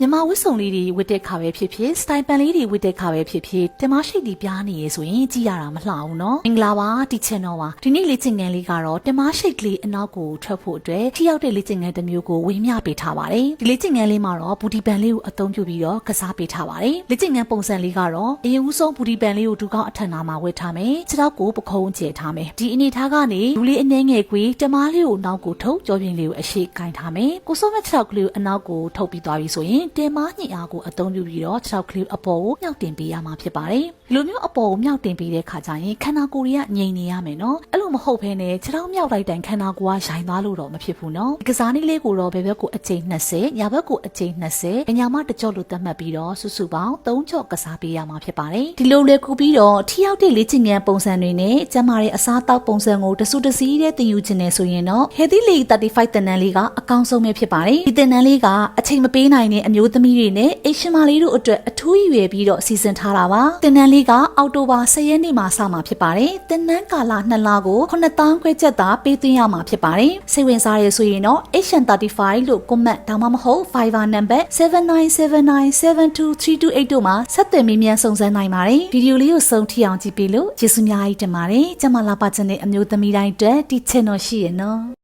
မြမဝတ်စုံလေးတွေဝတ်တဲ့ခါပဲဖြစ်ဖြစ်စတိုင်ပန်လေးတွေဝတ်တဲ့ခါပဲဖြစ်ဖြစ်တင်မရှိတ်တီပြားနေရဆိုရင်ကြည့်ရတာမလှဘူးနော်မင်္ဂလာပါတီချင်တော်ပါဒီနေ့လေ့ကျင့်ခန်းလေးကတော့တင်မရှိတ်ကလေးအနောက်ကိုထွက်ဖို့အတွက်ထိရောက်တဲ့လေ့ကျင့်ခန်းတစ်မျိုးကိုဝေမျှပေးထားပါတယ်ဒီလေ့ကျင့်ခန်းလေးမှာတော့ဘူဒီပန်လေးကိုအသုံးပြုပြီးတော့ကစားပေးထားပါတယ်လေ့ကျင့်ခန်းပုံစံလေးကတော့အရင်ဦးဆုံးဘူဒီပန်လေးကိုဒူကောက်အထက်နာမှာဝတ်ထားမယ်ခြေထောက်ကိုပခုံးကျဲထားမယ်ဒီအနေထားကနေလူလေးအနှဲငယ်ကွေးတင်မလေးကိုနောက်ကိုထုတ်ကြောပြင်လေးကိုအရှိကင်ထားမယ်ကိုစောမခြေထောက်ကလေးကိုအနောက်ကိုထုတ်ပြီးသွားပြီဆိုရင်တင်မားညှိအားကိုအသုံးပြုပြီးတော့ခြေထောက်ကလေးအပေါ်ကိုမြောက်တင်ပေးရမှာဖြစ်ပါတယ်ဒီလိုမျိုးအပေါ်ကိုမြောက်တင်ပေးတဲ့ခါကျရင်ခန္ဓာကိုယ်တွေကငြိမ်နေရမယ်နော်အဲ့လိုမဟုတ်ဘဲနဲ့ခြေထောက်မြောက်လိုက်တိုင်ခန္ဓာကိုယ်ကရိုင်သွားလို့တော့မဖြစ်ဘူးနော်ဒီကစားနည်းလေးကိုတော့ဘယ်ဘက်ကိုအချိန်20ညာဘက်ကိုအချိန်20အညာမတစ်ကြော့လို့သတ်မှတ်ပြီးတော့စုစုပေါင်း3ကြော့ကစားပေးရမှာဖြစ်ပါတယ်ဒီလိုလေကူပြီးတော့ထိရောက်တဲ့လေ့ကျင့်ခန်းပုံစံတွေနဲ့ကျန်းမာတဲ့အစားအသောက်ပုံစံကိုတဆူတစည်းတဲ့သင်ယူခြင်းနဲ့ဆိုရင်တော့ Healthy League 35တင်နန်းလေးကအကောင်းဆုံးပဲဖြစ်ပါတယ်ဒီတင်နန်းလေးကအချိန်မပေးနိုင်တဲ့အမျိုးသမီးတွေနဲ့အိရှင်မလေးတို့အတွက်အထူးရည်ရွယ်ပြီးတော့စီစဉ်ထားတာပါတင်နန်းလေးကအောက်တိုဘာ10ရက်နေ့မှာစမှာဖြစ်ပါတယ်တင်နန်းကာလ2လကို9000ခွဲချက်သာပေးသွင်းရမှာဖြစ်ပါတယ်စိတ်ဝင်စားရဆိုရင်တော့ Asian 35 လို့ comment ဒါမှမဟုတ် Fiverr number 7979723228တို့မှာဆက်သွယ်မေးမြန်းစုံစမ်းနိုင်ပါတယ်ဗီဒီယိုလေးကိုဆုံးထိအောင်ကြည့်ပေးလို့ကျေးဇူးများကြီးတင်ပါတယ်ကျမလာပါချင်တဲ့အမျိုးသမီးတိုင်းအတွက်ဒီ channel ရှိရနော်